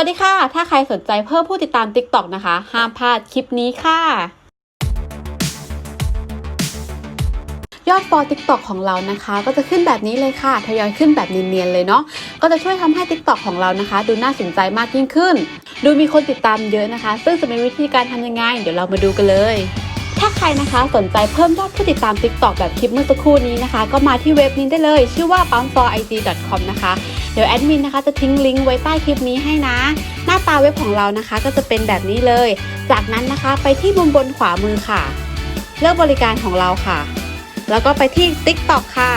วัสดีค่ะ ถ้าใครสนใจเพิ่มผู้ติดตาม TikTok นะคะ ห้ามพลาดคลิปนี้ค่ะ ยอดฟอล TikTok ของเรานะคะ ก็จะขึ้นแบบนี้เลยค่ะ ทยอยขึ้นแบบเนียนๆเลยเนาะ ก็จะช่วยทำให้ TikTok ของเรานะคะ ดูน่าสนใจมากยิ่งขึ้น ดูมีคนติดตามเยอะนะคะ ซึ่งจะเป็นวิธีการทำยังไง เดี๋ยวเรามาดูกันเลย ถ้าใครนะคะสนใจเพิ่มยอดผู้ติดตาม TikTok แบบคลิปเมื่อสักครู่นี้นะคะ ก็มาที่เว็บนี้ได้เลย ชื่อว่า pumpforig.com นะคะ เดี๋ยวแอดมินนะคะจะทิ้งลิงก์ไว้ใต้คลิปนี้ให้นะ หน้าตาเว็บของเรานะคะก็จะเป็นแบบนี้เลย จากนั้นนะคะไปที่มุมบนขวามือค่ะ เลือกบริการของเราค่ะ แล้วก็ไปที่ TikTok ค่ะ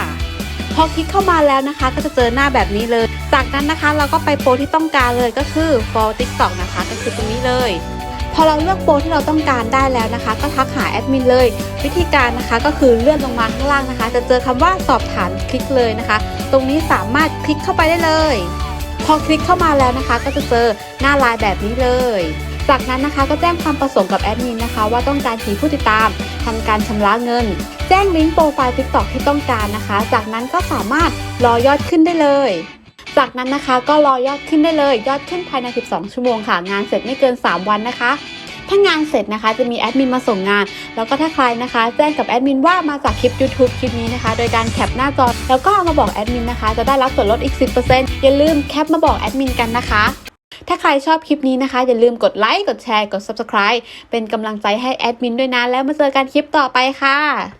พอคลิกเข้ามาแล้วนะคะ ก็จะเจอหน้าแบบนี้เลย จากนั้นนะคะเราก็ไปโปรที่ต้องการเลยก็คือ for TikTok นะคะ ก็คือตรงนี้เลย พอเราเลือกโปรที่เราต้องการได้แล้วนะคะ ก็ทักหาแอดมินเลย วิธีการนะคะก็คือเลื่อนลงมาข้างล่างนะคะ จะเจอคำว่าสอบถามคลิกเลยนะคะ ตรงนี้สามารถคลิกเข้าไปได้เลย พอคลิกเข้ามาแล้วนะคะ ก็จะเจอหน้าไลน์แบบนี้เลย จากนั้นนะคะก็แจ้งความประสงค์กับแอดมินนะคะ ว่าต้องการทีผู้ติดตามทำการชำระเงิน แจ้งลิงก์โปรไฟล์ TikTok ที่ต้องการนะคะ จากนั้นก็สามารถรอยอดขึ้นได้เลย จากนั้นนะคะก็รอยอดขึ้นได้เลย ยอดขึ้นภายใน 12 ชั่วโมงค่ะ งานเสร็จไม่เกิน 3 วันนะคะ ถ้างานเสร็จนะคะจะมีแอดมินมาส่งงาน แล้วก็ถ้าใครนะคะ แจ้งกับแอดมินว่ามาจากคลิป YouTube คลิปนี้นะคะ โดยการแคปหน้าจอ แล้วก็เอามาบอกแอดมินนะคะ จะได้รับส่วนลดอีก 10%อย่าลืมแคปมาบอกแอดมินกันนะคะถ้าใครชอบคลิปนี้นะคะ อย่าลืมกดไลค์ กดแชร์ กด Subscribe เป็นกำลังใจให้แอดมินด้วยนะ แล้วมาเจอกันคลิปต่อไปค่ะ